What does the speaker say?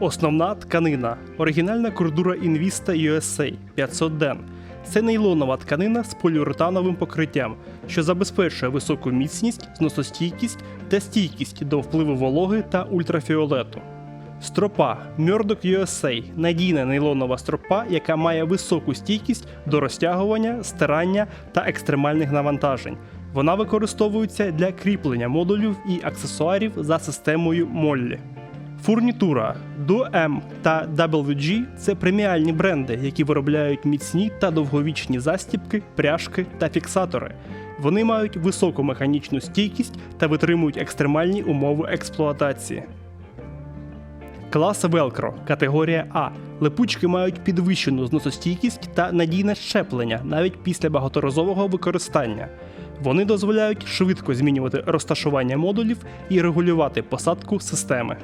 Основна тканина. Оригінальна кордура Invista USA 500 Den. Це нейлонова тканина з поліуретановим покриттям, що забезпечує високу міцність, зносостійкість та стійкість до впливу вологи та ультрафіолету. Стропа Murdoch USA надійна нейлонова стропа, яка має високу стійкість до розтягування, стирання та екстремальних навантажень. Вона використовується для кріплення модулів і аксесуарів за системою Моллі. Фурнітура DoM та WG – це преміальні бренди, які виробляють міцні та довговічні застібки, пряжки та фіксатори. Вони мають високу механічну стійкість та витримують екстремальні умови експлуатації. Клас Velcro категорія А. Липучки мають підвищену зносостійкість та надійне щеплення навіть після багаторазового використання. Вони дозволяють швидко змінювати розташування модулів і регулювати посадку системи.